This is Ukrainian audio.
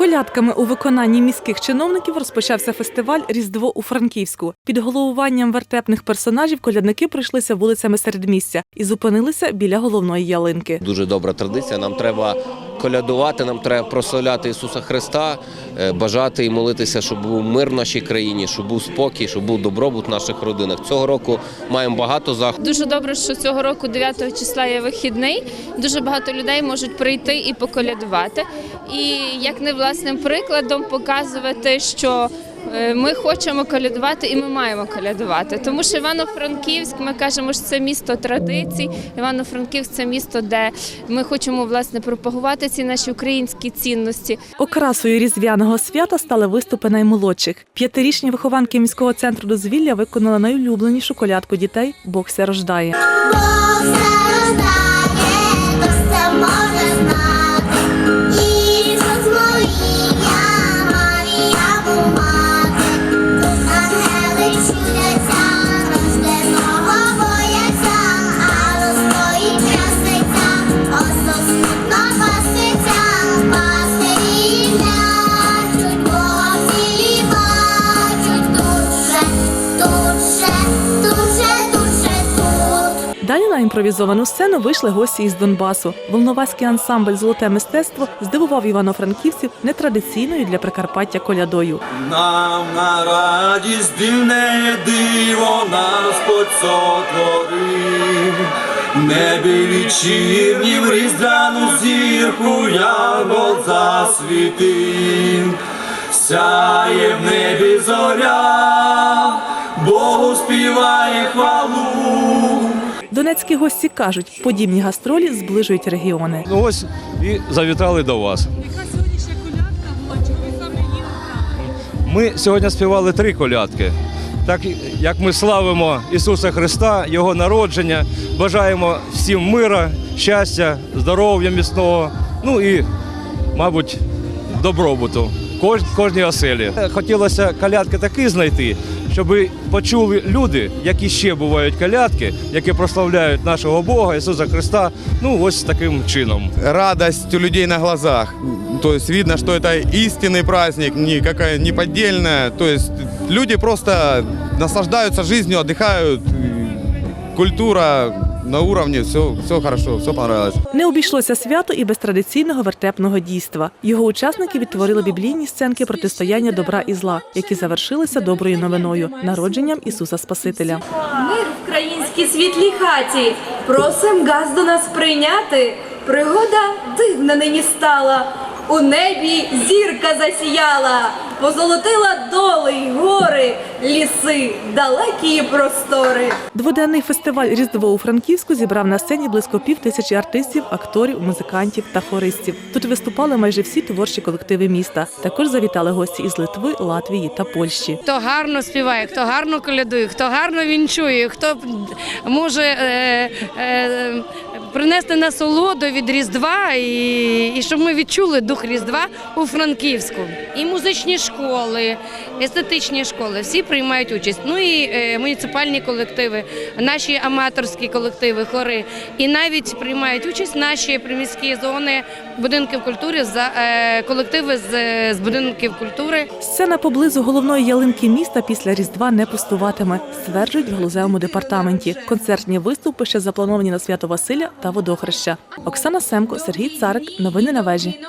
колядками у виконанні міських чиновників розпочався фестиваль Різдво у Франківську. Під головуванням вертепних персонажів колядники пройшлися вулицями середмістя і зупинилися біля головної ялинки. Дуже добра традиція. Нам треба колядувати, нам треба прославляти Ісуса Христа, е, бажати і молитися, щоб був мир в нашій країні, щоб був спокій, щоб був добробут в наших родинах. Цього року маємо багато заходів. Дуже добре, що цього року 9 числа є вихідний. Дуже багато людей можуть прийти і поколядувати. І як не власним прикладом показувати, що ми хочемо колядувати і ми маємо колядувати. Тому що Івано-Франківськ, ми кажемо, що це місто традицій. Івано-Франківськ це місто, де ми хочемо власне пропагувати ці наші українські цінності. Окрасою різдвяного свята стали виступи наймолодших. П'ятирічні вихованки міського центру дозвілля виконали найулюбленішу колядку дітей Бог ся рождає. Бог страждає, то Далі на імпровізовану сцену вийшли гості із Донбасу. Волноваський ансамбль Золоте мистецтво здивував івано-франківців нетрадиційною для Прикарпаття колядою. Нам на радість дивне диво нас Господь сотворив. В різдвяну зірку янгол засвітив. Сяє в небі зоря, Богу співає хвалу. Донецькі гості кажуть, подібні гастролі зближують регіони. Ну ось і завітали до вас. Яка сьогоднішня колядка була, чи ви саме її? Ми сьогодні співали три колядки. Так як ми славимо Ісуса Христа, Його народження, бажаємо всім мира, щастя, здоров'я міцного, ну і, мабуть, добробуту. Кож, кожній оселі. Хотілося колядки такі знайти, щоб почули люди, які ще бувають колядки, які прославляють нашого Бога, Ісуса Христа, ну ось таким чином. радость у людей на глазах. То есть видно, что это истинный праздник, не какая не поддельная. То есть люди просто наслаждаются жизнью, отдыхают. И Культура на уровне, все, все хорошо, все понравилось. Не обійшлося свято і без традиційного вертепного дійства. Його учасники відтворили біблійні сценки протистояння добра і зла, які завершилися доброю новиною народженням Ісуса Спасителя. Мир в українській світлій хаті. Просим газ до нас прийняти. Пригода дивна нині стала. У небі зірка засіяла, позолотила доли й гори, ліси, далекі простори. Дводенний фестиваль Різдво у Франківську зібрав на сцені близько пів тисячі артистів, акторів, музикантів та хористів. Тут виступали майже всі творчі колективи міста. Також завітали гості із Литви, Латвії та Польщі. Хто гарно співає, хто гарно колядує, хто гарно вінчує, хто може е, е, принести насолоду від Різдва і, і щоб ми відчули дух Різдва у Франківську. І музичні школи, естетичні школи всі приймають участь. Ну і е, муніципальні колективи, наші аматорські колективи, хори. І навіть приймають участь наші приміські зони будинків культури за е, колективи з, з будинків культури. Сцена поблизу головної ялинки міста після Різдва не пустуватиме, стверджують в галузевому департаменті. Концертні виступи ще заплановані на свято Василя та водохреща. Оксана Семко, Сергій Царик. Новини на вежі.